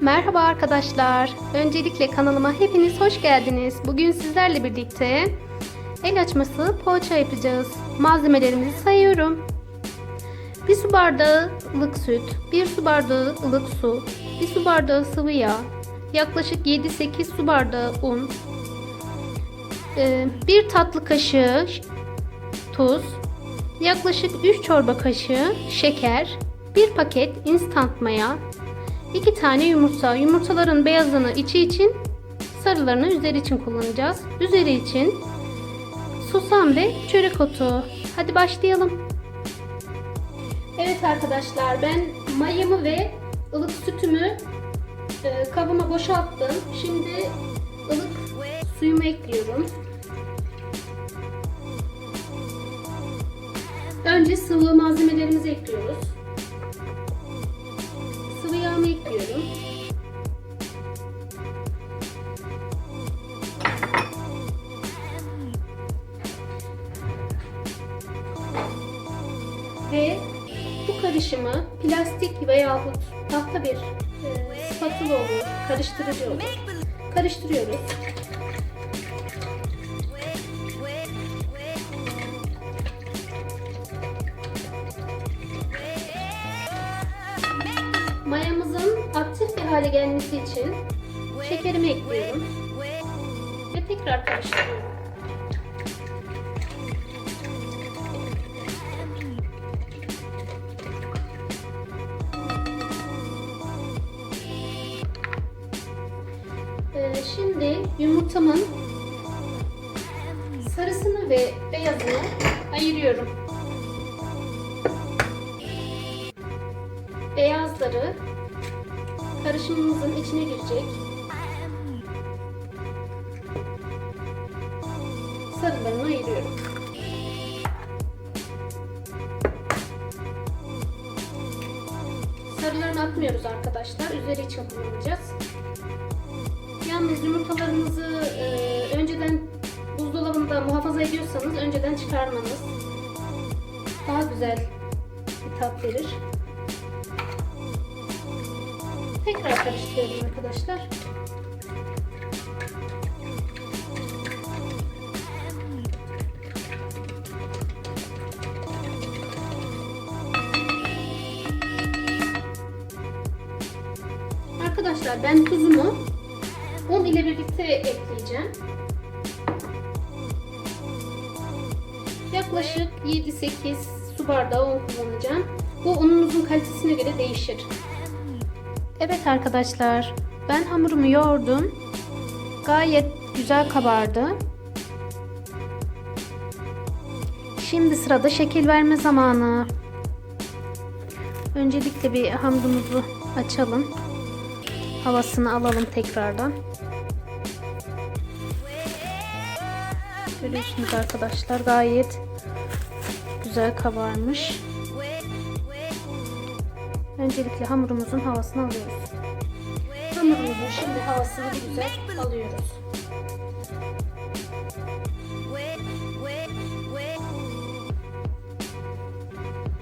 Merhaba arkadaşlar. Öncelikle kanalıma hepiniz hoş geldiniz. Bugün sizlerle birlikte el açması poğaça yapacağız. Malzemelerimizi sayıyorum. 1 su bardağı ılık süt, 1 su bardağı ılık su, 1 su bardağı sıvı yağ, yaklaşık 7-8 su bardağı un, 1 tatlı kaşığı tuz, yaklaşık 3 çorba kaşığı şeker, 1 paket instant maya, 2 tane yumurta. Yumurtaların beyazını içi için, sarılarını üzeri için kullanacağız. Üzeri için susam ve çörek otu. Hadi başlayalım. Evet arkadaşlar ben mayamı ve ılık sütümü e, kabıma boşalttım. Şimdi ılık suyumu ekliyorum. Önce sıvı malzemelerimizi ekliyoruz. Ekliyorum. Ve bu karışımı plastik veya tahta bir e, spatula olur, karıştırıcı olur. Karıştırıyoruz. Mayamızın aktif bir hale gelmesi için şekerimi ekliyorum ve tekrar karıştırıyorum. Ee, şimdi yumurtamın sarısını ve beyazını ayırıyorum. Beyazları karışımımızın içine girecek. Sarılarını ayırıyorum. Sarılarını atmıyoruz arkadaşlar. Üzeri için kullanacağız. Yalnız yumurtalarınızı e, önceden buzdolabında muhafaza ediyorsanız önceden çıkarmanız daha güzel bir tat verir. Tekrar karıştırıyorum arkadaşlar. Arkadaşlar ben tuzumu un ile birlikte ekleyeceğim. Yaklaşık 7-8 su bardağı un kullanacağım. Bu ununuzun kalitesine göre değişir. Evet arkadaşlar, ben hamurumu yoğurdum. Gayet güzel kabardı. Şimdi sırada şekil verme zamanı. Öncelikle bir hamurumuzu açalım. Havasını alalım tekrardan. Görüyorsunuz arkadaşlar gayet güzel kabarmış. Öncelikle hamurumuzun havasını alıyoruz. Hamurumuzun şimdi havasını güzel alıyoruz.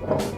Tezgahımıza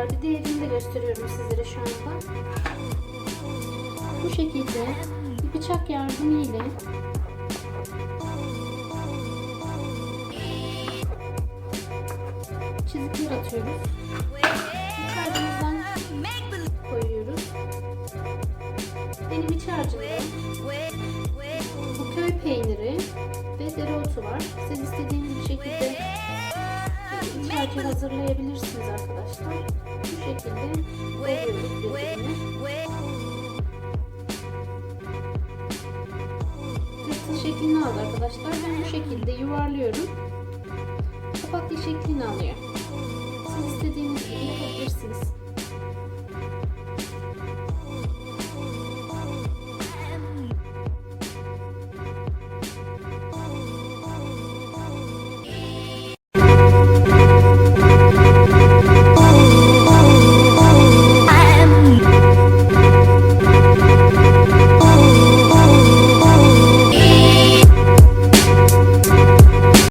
arkadaşlar. Bir diğerini de gösteriyorum sizlere şu anda. Bu şekilde bıçak yardımıyla çizikler atıyoruz. Harcımızdan koyuyoruz. Benim iç harcımda bu köy peyniri ve dereotu var. Siz istediğiniz bir şekilde güzelce hazırlayabilirsiniz arkadaşlar. Bu şekilde Tepsi şeklini aldı arkadaşlar. Ben bu şekilde yuvarlıyorum. Kapaklı şeklini alıyor. Siz istediğiniz gibi yapabilirsiniz.